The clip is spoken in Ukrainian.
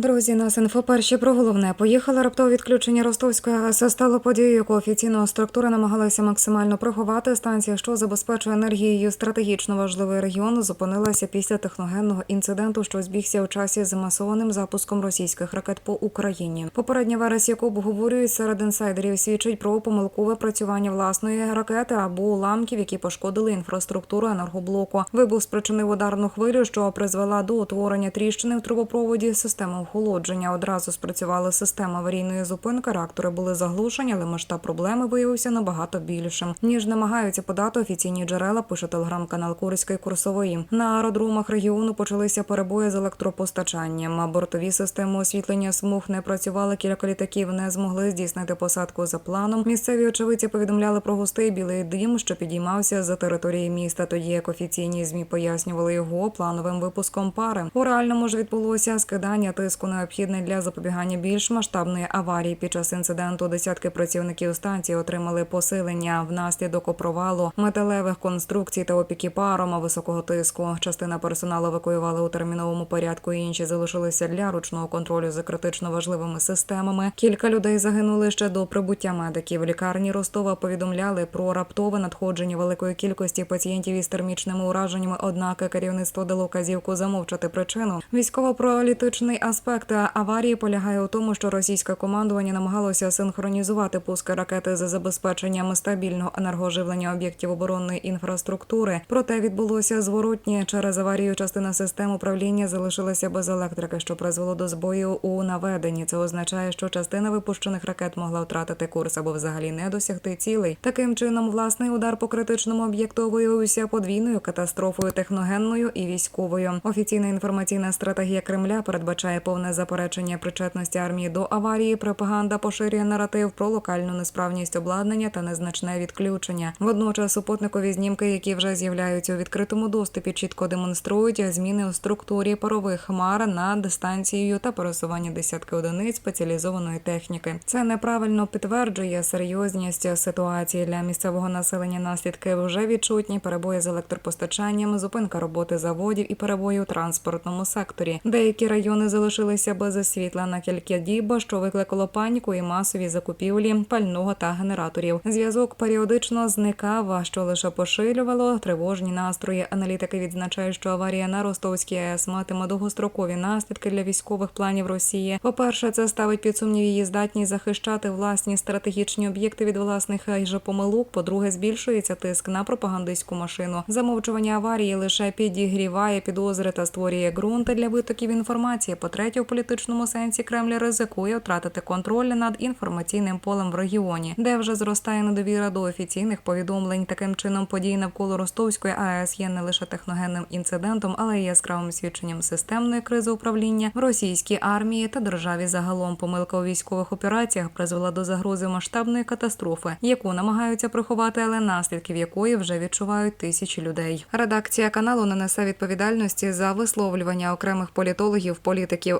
Друзі, нас інфо перші про головне. Поїхали раптове відключення Ростовської АЕС стало подією, яку офіційно структура намагалася максимально приховати. Станція, що забезпечує енергією стратегічно важливий регіон, зупинилася після техногенного інциденту, що збігся у часі з масованим запуском російських ракет по Україні. Попередня версія, яку обговорюють серед інсайдерів, свідчить про помилкове працювання власної ракети або уламків, які пошкодили інфраструктуру енергоблоку. Вибух спричинив ударну хвилю, що призвела до утворення тріщини в трубопроводі системи охолодження. Одразу спрацювала система аварійної зупинки. Реактори були заглушені, але масштаб проблеми виявився набагато більшим ніж намагаються подати офіційні джерела. Пише телеграм-канал Курської курсової. На аеродромах регіону почалися перебої з електропостачанням. Бортові системи освітлення смуг не працювали. Кілька літаків не змогли здійснити посадку за планом. Місцеві очевидці повідомляли про густий білий дим, що підіймався за території міста. Тоді як офіційні змі пояснювали його плановим випуском пари. У реальному ж відбулося скидання тиску необхідне для запобігання більш масштабної аварії. Під час інциденту десятки працівників станції отримали посилення внаслідок провалу металевих конструкцій та опіки паром високого тиску. Частина персоналу евакуювали у терміновому порядку. Інші залишилися для ручного контролю за критично важливими системами. Кілька людей загинули ще до прибуття медиків. Лікарні Ростова повідомляли про раптове надходження великої кількості пацієнтів із термічними ураженнями. Однак керівництво дало вказівку замовчати причину. Військово-політичний аспект аварії полягає у тому, що російське командування намагалося синхронізувати пуски ракети за забезпеченням стабільного енергоживлення об'єктів оборонної інфраструктури. Проте відбулося зворотнє через аварію. Частина систем управління залишилася без електрики, що призвело до збою у наведенні. Це означає, що частина випущених ракет могла втратити курс або взагалі не досягти цілей. Таким чином, власний удар по критичному об'єкту виявився подвійною катастрофою техногенною і військовою. Офіційна інформаційна стратегія Кремля передбачає повне заперечення причетності армії до аварії. Пропаганда поширює наратив про локальну несправність обладнання та незначне відключення. Водночас супутникові знімки, які вже з'являються у відкритому доступі, чітко демонструють зміни у структурі парових хмар над станцією та пересування десятки одиниць спеціалізованої техніки. Це неправильно підтверджує серйозність ситуації для місцевого населення. Наслідки вже відчутні перебої з електропостачанням, зупинка роботи заводів і перебої у транспортному секторі. Деякі райони залишилися без світла на кілька діб, що викликало паніку і масові закупівлі пального та генераторів. Зв'язок періодично зникав, що лише поширювало тривожні настрої. Аналітики відзначають, що аварія на Ростовській АЕС матиме довгострокові наслідки для військових планів Росії. По-перше, це ставить під сумнів її здатність захищати власні стратегічні об'єкти від власних же помилок. По-друге, збільшується тиск на пропагандистську машину. Замовчування аварії лише підігріває підозри та створює ґрунт для витоків інформації. По-третє, у політичному сенсі Кремль ризикує втратити контроль над інформаційним полем в регіоні, де вже зростає недовіра до офіційних повідомлень. Таким чином, події навколо Ростовської АЕС є не лише техногенним інцидентом, але й яскравим свідченням системної кризи управління в російській армії та державі загалом. Помилка у військових операціях призвела до загрози масштабної катастрофи, яку намагаються приховати, але наслідків якої вже відчувають тисячі людей. Редакція каналу не несе відповідальності за висловлювання окремих політологів, політиків,